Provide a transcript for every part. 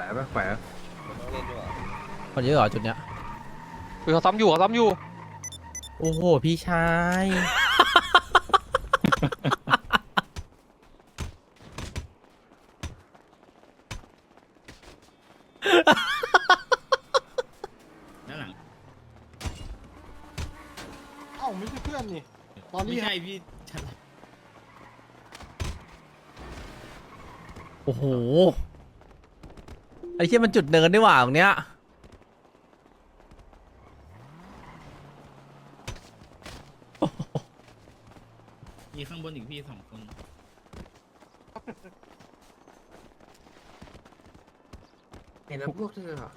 วไปแขวต้องเล่นด้วยคนเยอะเหรอจุดเนี้ยคือเขาซ้ำอยู่เขาซ้ำอยู่ โอ้โห พี่ชาย ด้านหลังเอ้าไม่ใช่เพื่อนนี่ตอนไม่นี้ใช่พี่ฉันโอ้โห ไอ้เชี่ยมันจุดเนินนี่หว่าตรงเนี้ยมีข้างบนอีกพี่สองคน เห็นแล้วพวกเธอเหรอ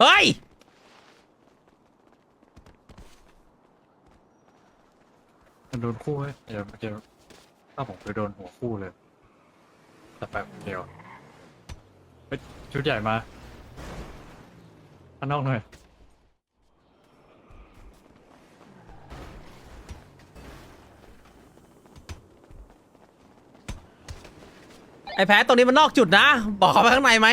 เฮ้ย มันโดนคู่เว้ยเดี๋ยวเดี๋ยวถ้าผมไปโดนหัวคู่เลยแต่แป๊บเดียวเฮ้ยชุดใหญ่มาข้างนอกหน่อยไอ้แพ้ตรงนี้มันนอกจุดนะ บอกเขาไปข้างในไหม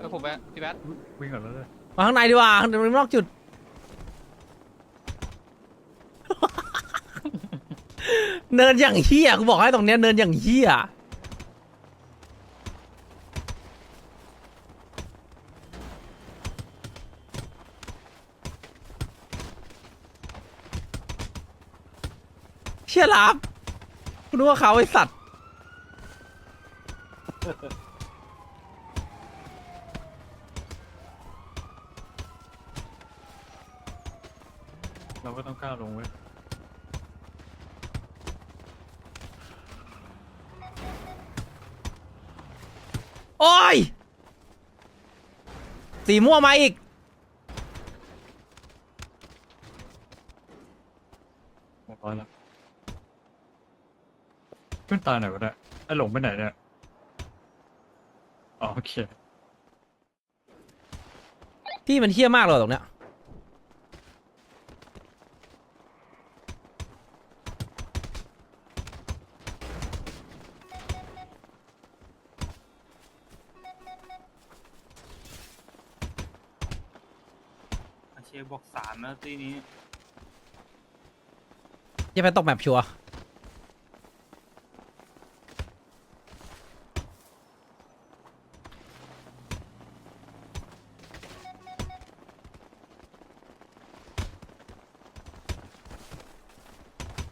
เออผมแบะพี่แบทวิ่งก่อนแล้วเลยมาข้างในดีกว่ามันนอกจุด เนินอย่างเฮียกูบอกให้ตรงเนี้ยเนินอย่างเฮียเชี่ยลับกูนึกว่าเขาไอสัตว์ เราก็ต้องก้าวลงเว้ยโอ้ย สีม่วงมาอีกเรียบร้อยแล้วขึ้นตายไหนวะเนี่ยไอ้หลงไปไหนเนี่ยอ๋อโอเค พี่มันเฮี้ยมากเลยตรงเนี้ย บอกสามแล้วตีนี้จะไปตกแมปชัวร์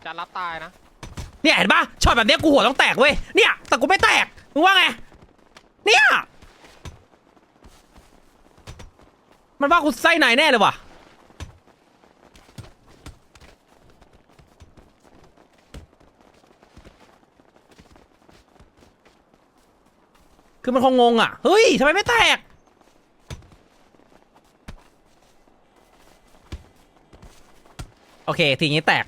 จานรับตายนะ เนี่ยเห็นปะช็อตแบบเนี้ยกูหัวต้องแตกเว้ย เนี่ยแต่กูไม่แตก มึงว่าไง เนี่ย มันว่ากูไส้ไหนแน่เลยว่ะ คือมันคงงงอะ เฮ้ยทำไมไม่แตก โอเค ทีนี้แตก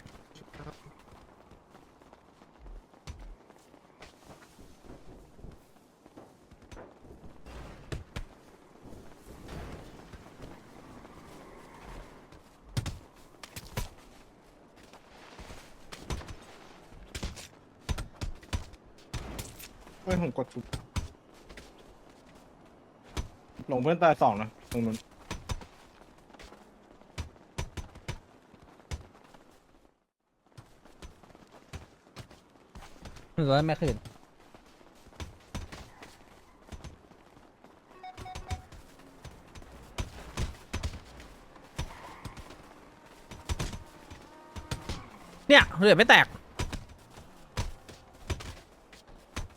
เฮ้ยผมกดชุบ หลงเพื่อนตายสองนะตรงนู้นหรือว่าไม่คืนเนี่ยเหลือไม่แตก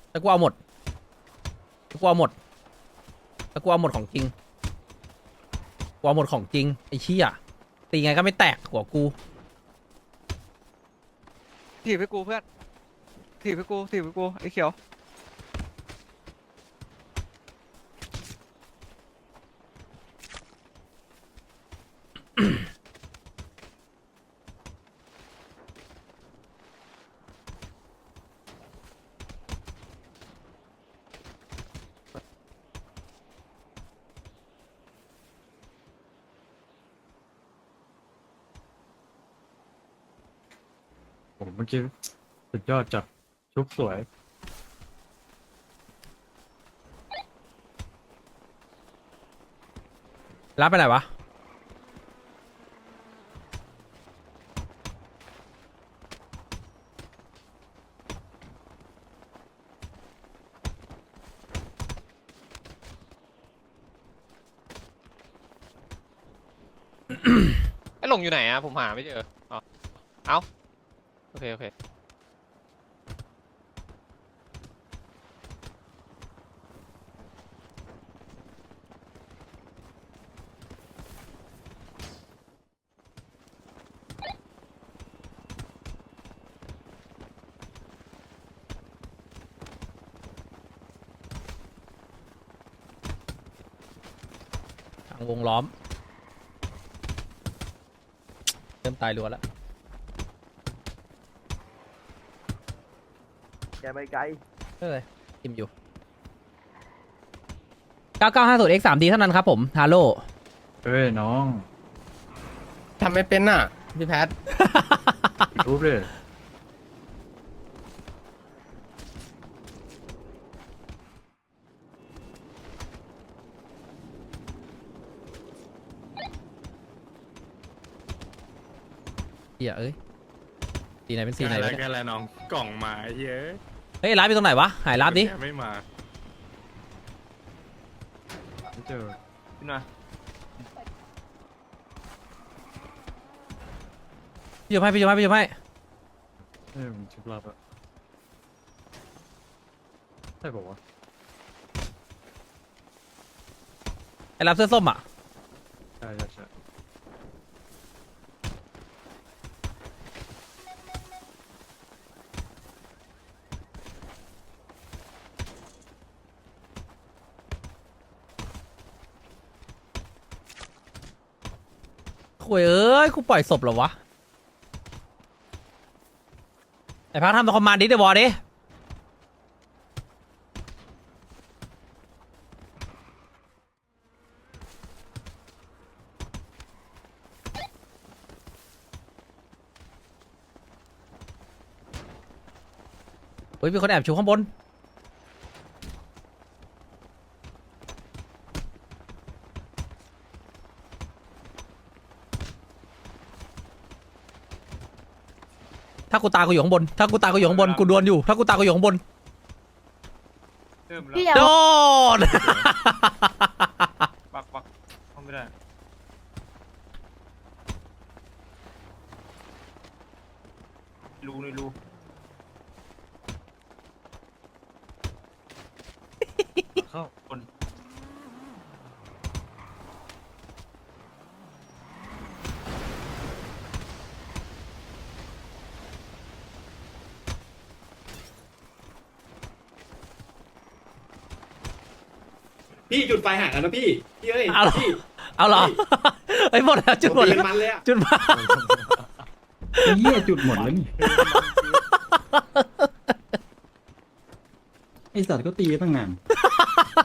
แล้วกูเอาหมดแล้วกูเอาหมด แล้วกูเอาหมดของจริงกูเอาหมดของจริงไอ้เชี่ยตีไงก็ไม่แตกหัวกู ถีบให้กูเพื่อนถีบให้กูถีบให้กูไอ้เขียว เมื่อกี้สุดยอดจัดชุบสวย รับไปไหนวะ ไอ้หลงอยู่ไหนอะผมหาไม่เจออ๋อเอ้า โอเค โอเค ทางวงล้อม เริ่มตายรัวแล้ว แกไปไกลเออทิมอยู่ 9950 x 3 d เท่านั้นครับผมฮาโลเฮ้ยน้องทำไม่เป็นน่ะพี่แพทรูปเลยเฮียเอ้ยสีไหนเป็นสีไหนอะไรวะเนี่ย กันแล้วน้องกล่องมาไอ้เหี้ย เฮ้ยร้านอยู่ตรงไหนวะ หายร้านดิ ไม่มาไม่เจอขึ้นมาพี่ยมให้พี่ยมให้พี่ยมให้เฮ้ยมันชุบลับอะใช่บอกว่าวะไอ้รับเสื้อส้มอะ ใช่ใช่ใช่ คุยเอ้ยกูปล่อยศพเหรอวะไอ้พักทำตัวคอมมานด์ดิเดวอร์ดิเฮ้ยมีคนแอบชูข้างบน ถ้ากูตายกูอยู่ข้างบน ถ้ากูตายกูอยู่ข้างบนกูดวลอยู่ ถ้ากูตายกูอยู่ข้างบนเริ่มแล้วพี่โดเอานปักปักเข้าไม่ได้ รูในรู พี่จุดไฟหากันนะพี่พี่เอ้ยเอาเหรอพี่เอาเหรอเฮ้ยหมดแล้วจุดหมดตีแล้วมันเลยอะจุดมาเหี้ยจุดหมดแล้วนี่ไอสัตว์ก็ตีตั้งนาน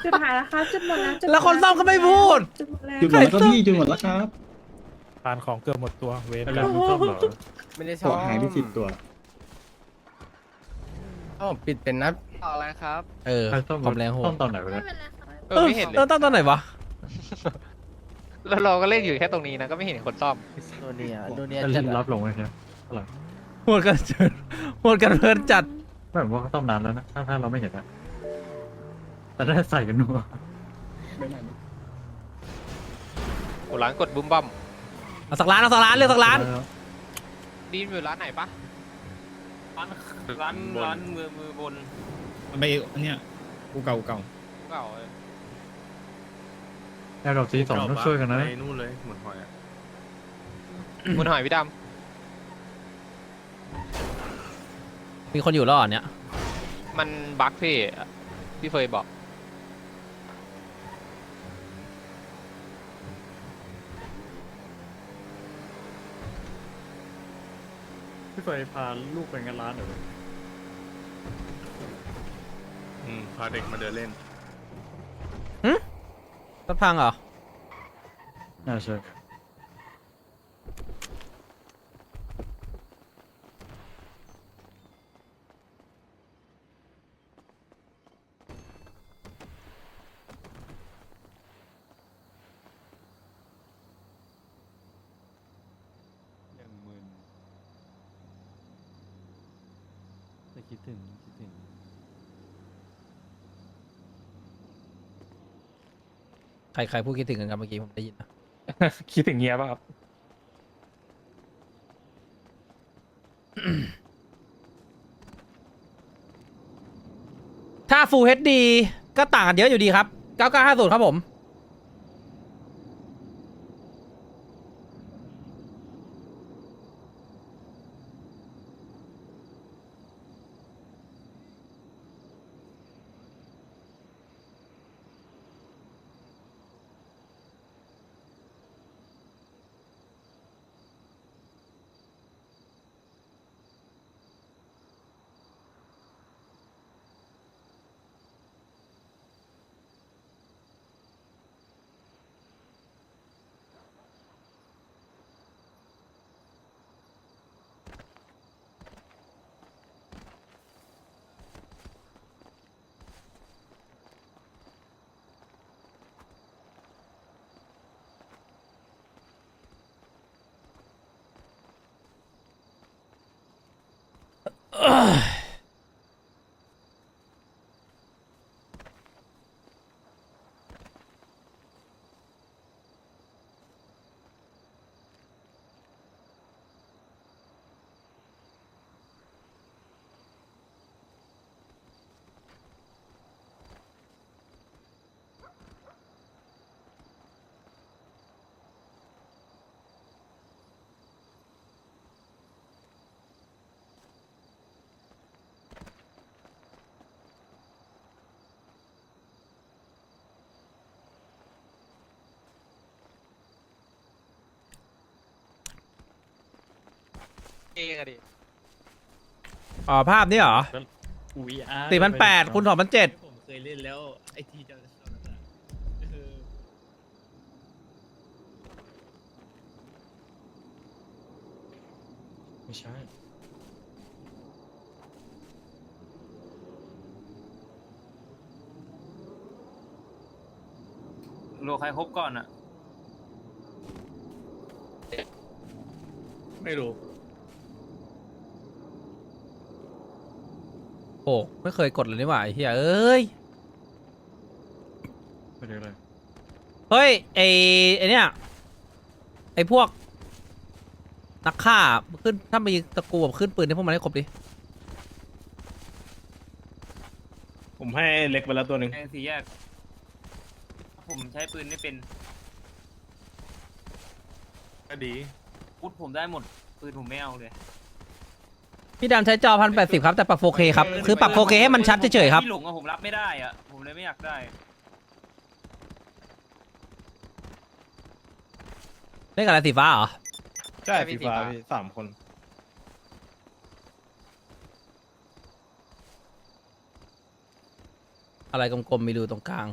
จุดหายแล้วครับจุดหมดแล้วจุดหมดแล้วคนซ่อมก็ไม่พูด จุดหมดแล้วจุดหมดแล้วก็พี่จุดหมดแล้วครับทานของเกือบหมดตัวเวรไอ้กัเรื่อนงซ่อมเหรอไม่ได้ชตัอวบหายไปสิบตัวอ้าวปิดเป็นนัดต่ออะไรครับ เออใครซ่อมความแรงโหซ่อดมตอนไหนวะเนี่ยเออไม่เห็นเลยออตั้งตอนไหนวะแล้วเราก็เล่นอยู่แค่ตรงนี้นะก็ไม่เห็นคนซ่อมโดเนียโดเนียไอ้จัเล่ดนรับลงไว้เนี่ยโหดกันเจิดโหดกันเพลินจัดไม่ผมว่าเขาซ่อมนานแล้วนะถ้าถ้าเราไม่เห็นอะแต่ได้ใส่กันนัวโอ้ร้านกดบุ้มบัมเอาสักร้านเอาสักร้านเลือกสักร้านดีมอยู่ร้านไหนปะร้านร้านร้านมือมือบนไปอันเนี้ยกูเก่าเก่าเก่าเออแอ ร์ดรอปซีสองต้องช่วยกันนะไปนู่นเลยหมดหอยอะมุนหอยพี่ดมีคนอยู่แล้วเหรอเนี่ยำมันบั๊กพี่พี่เฟยบอก พี่เฟยพาลูกไปงานร้านเหรออืมพาเด็กมาเดินเล่น รถพังเหรอ น่าใช่ ถึงคิดถึง ใครใครพูดคิดถึงกันครับเมื่อกี้ผมได้ยินนะคิดถึงเงียป่ะครับ ถ้า Full HD ก็ต่างกันเยอะอยู่ดีครับ 9950 ครับผม Ugh. เองอะดิอ๋อภาพนี้เหรอ VR 4,800คูณ2,700ผมเคยเล่นแล้วไอทีจะคือไม่ใช่โลใครครบก่อนอะไม่รู้ โอ้ไม่เคยกดเลยนี่หว่าไอ้เหี้ยเอ้ย ไม่ได้เลยเฮ้ยไอไอเนี่ยไอพวก นักฆ่าขึ้นถ้ามีตะกูแบบขึ้นปืนให้พวกมันให้ครบดิผมให้เล็กไปแล้วตัวหนึ่งแทงสี่แยก ผมใช้ปืนไม่เป็นก็ดี พุทผมได้หมด ปืนผมไม่เอาเลย พี่ดำใช้จอพันแปดสิบครับแต่ปรับ 4K ครับคือปรับ 4K ให้มันชัดเฉยๆครับ ที่หลงอะผมรับไม่ได้อะผมเลยไม่อยากได้ เล่นกับอะไรสีฟ้าเหรอ ใช่ใช่พี่สีฟ้าสีฟ้าพี่สามคน อะไรกลมๆมีรูตรงกลาง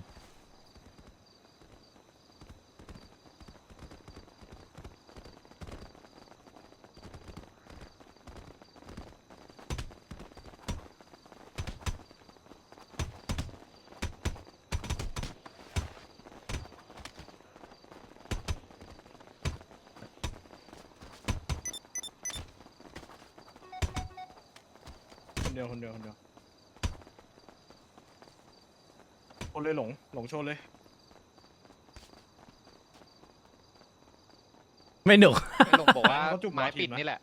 เดียวคนเดียวคนเดียวคนเลยหลงหลงโชว์เลย ไม่หนุกหลงบอกว่าเขาจุ่มไม้หัวทิ่มปิดนะ นี่แหละ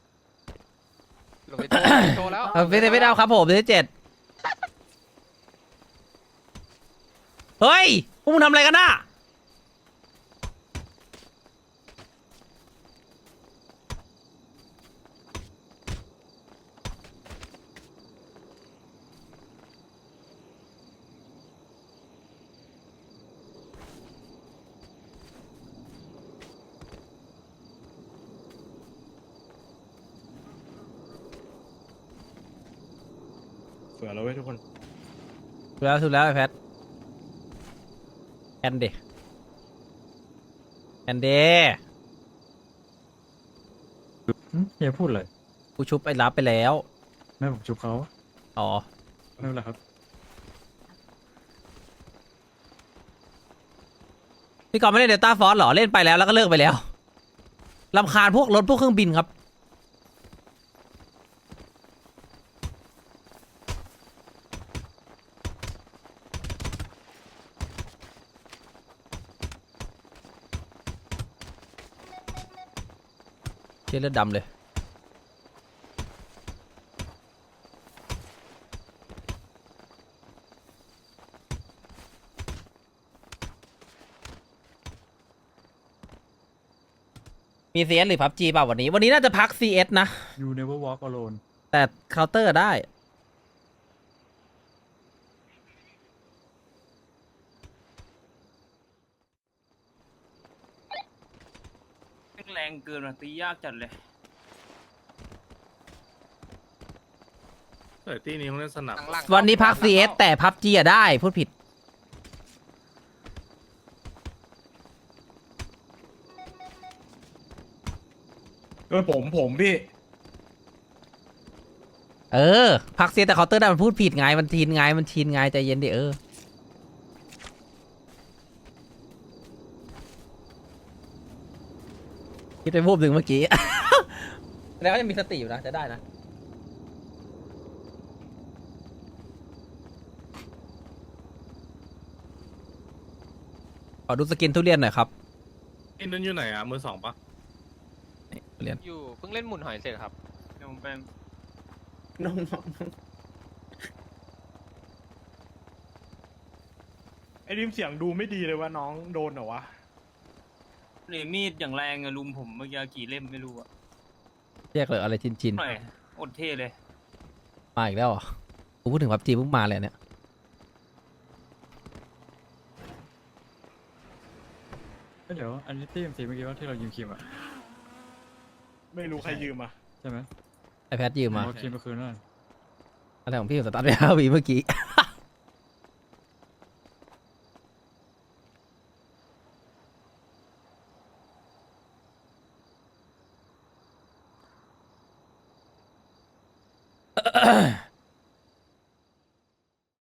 หลงไปโชว์โชว์แล้วเออไม่ได้ไม่ได้ครับผมที่เจ็ดเฮ้ยพวกมึงทำอะไรกันน่ะ เสือแล้วเว้ยทุกคน ถูกแล้วถูกแล้วไอ้แพทแอนเดแอนเดเฮียพูดเลยกูชุบไอ้รับไปแล้ว แม่ผมชุบเขาอ๋อ ไม่เป็นไรครับ พี่กอล์ฟไม่ได้เดลต้าฟอสหรอ เล่นไปแล้วแล้วก็เลิกไปแล้วลำคาญพวกรถพวกเครื่องบินครับ ยเลือดดำเลย มี CS หรือ PUBG เปล่าวันนี้ วันนี้น่าจะพัก CS นะ you never walk alone แต่เคาน์เตอร์ได้ แรงเกินอะตียากจัดเลยเออที่นี้เขาเล่นสนับ ข้างล่างวันนี้พัก CS แต่ PUBG อะได้ พูดผิด เออผมผมพี่ เออ พัก CS แต่เคาน์เตอร์ได้มันพูดผิดไงมันชินไงมันชินไงใจเย็นดิเออ คิดไปพูดหนึ่งเมื่อกี้ แล้วายังมีสติอยู่นะจะได้นะ ขอดูสกินทุเรียนหน่อยครับที่นั้นอยู่ไหนอะมือสองปะทุเรียนอยู่เพิ่งเล่นหมุนหอยเสร็จครับเดี๋ยวผมเป็นน้องไอ้ริมเสียงดูไม่ดีเลยว่าน้องโดนเหรอวะ เหลยมีดอย่างแรงอะลุมผมเมื่อกี้กี่เล่มไม่รู้อะเรียกเลยอะไรชินชินหน่อยอดเท่เลยๆมาอีกแล้วเหรอกูพูดถึงพับจีเพิ่งมาเลยเนี่ยเอ้ยเดี๋ยวอันนี้ที่ MC เมื่อกี้ว่าที่เรายืมคิมอะไม่รู้ใครยืมอะใช่ไหมไอแพดยืมมาเอาคิมมาคืนนั่นอะไรของพี่ผมสตาร์ทไปห้าวีเมื่อกี้